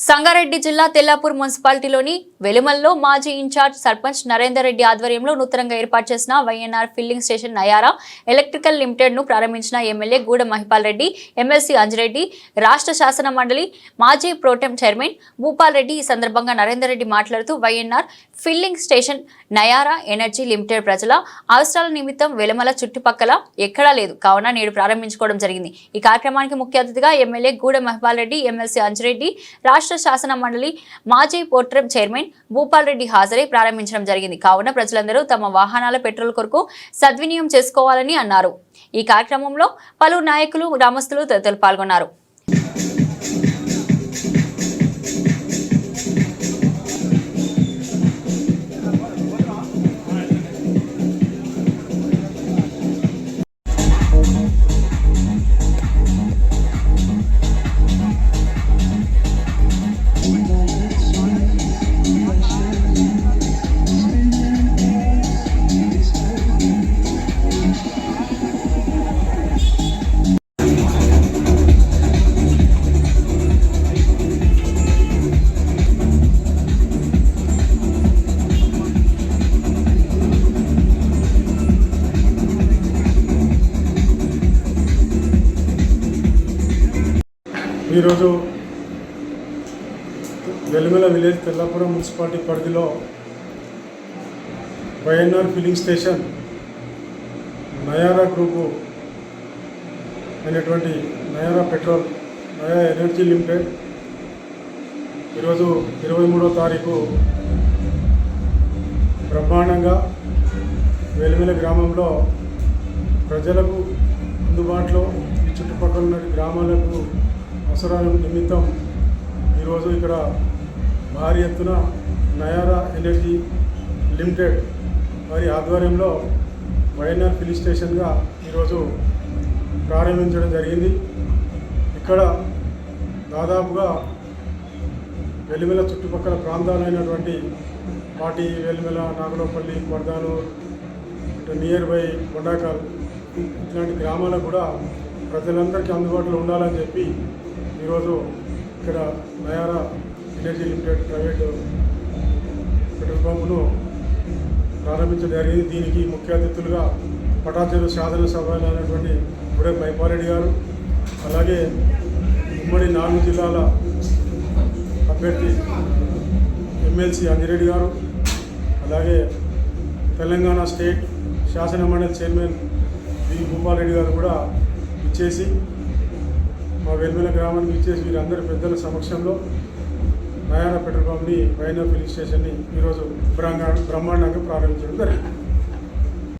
సంగారెడ్డి జిల్లా తెల్లాపూర్ మున్సిపాలిటీలోని వెలుమల్లో మాజీ ఇన్ఛార్జ్ సర్పంచ్ నరేందర్ రెడ్డి ఆధ్వర్యంలో నూతనంగా ఏర్పాటు చేసిన YNR filling station Nayara electrical లిమిటెడ్ను ప్రారంభించిన ఎమ్మెల్యే గూడ మహిపాల్ రెడ్డి ఎమ్మెల్సీ అంజిరెడ్డి రాష్ట్ర శాసన మండలి మాజీ ప్రోటెం చైర్మన్ భూపాల్ రెడ్డి ఈ సందర్భంగా నరేందర్ రెడ్డి మాట్లాడుతూ YNR filling station Nayara energy limited ప్రజల అవసరాల నిమిత్తం వెలమల చుట్టుపక్కల ఎక్కడా లేదు. కావున నేడు ప్రారంభించుకోవడం జరిగింది. ఈ కార్యక్రమానికి ముఖ్య అతిథిగా ఎమ్మెల్యే గూడ మహిపాల్ రెడ్డి ఎమ్మెల్సీ అంజిరెడ్డి రాష్ట్ర శాసన మండలి మాజీ పోట్రం చైర్మన్ భూపాల్ రెడ్డి హాజరై ప్రారంభించడం జరిగింది. కావున ప్రజలందరూ తమ వాహనాల పెట్రోల్ కొరకు సద్వినియోగం చేసుకోవాలని అన్నారు. ఈ కార్యక్రమంలో పలు నాయకులు గ్రామస్తులు తదితరులు పాల్గొన్నారు. ఈరోజు వెలుమల విలేజ్ తెల్లాపురం మున్సిపాలిటీ పరిధిలో YNR filling station Nayara group అయినటువంటి నయారా పెట్రోల్ నయా ఎనర్జీ లిమిటెడ్ ఈరోజు ఇరవై మూడో తారీఖు బ్రహ్మాండంగా వెలుమల గ్రామంలో ప్రజలకు అందుబాటులో ఈ చుట్టుపక్కల ఉన్న గ్రామాలకు అవసరాల నిమిత్తం ఈరోజు ఇక్కడ భారీ ఎత్తున నయారా ఎనర్జీ లిమిటెడ్ వారి ఆధ్వర్యంలో వైఎన్ఆర్ ఫిల్ స్టేషన్గా ఈరోజు ప్రారంభించడం జరిగింది. ఇక్కడ దాదాపుగా వెలిమెల చుట్టుపక్కల ప్రాంతాలైనటువంటి పాటి వెలిమెల నాగలోపల్లి వర్ధానూర్ నియర్ బై కొండాకల్ ఇట్లాంటి గ్రామాలకు కూడా ప్రజలందరికీ అందుబాటులో ఉండాలని చెప్పి ఈరోజు ఇక్కడ Nayara energy limited private petrol పంపును ప్రారంభించడం జరిగింది. దీనికి ముఖ్య అతిథులుగా పటాచెరు శాసన సభ్యులు అయినటువంటి గుడే పైపారెడ్డి గారు అలాగే ఉమ్మడి నాలుగు జిల్లాల అభ్యర్థి ఎమ్మెల్సీ అంజిరెడ్డి గారు అలాగే తెలంగాణ స్టేట్ శాసన మండలి చైర్మన్ వి భూపాలరెడ్డి గారు కూడా ఇచ్చేసి మా వెల్మెల గ్రామానికి ఇచ్చేసి వీరందరి పెద్దల సమక్షంలో నయాన పెట్రోల్ పంప్ని వైనా ఫిలింగ్ స్టేషన్ని ఈరోజు బ్రహ్మాండంగా ప్రారంభించడం జరిగింది.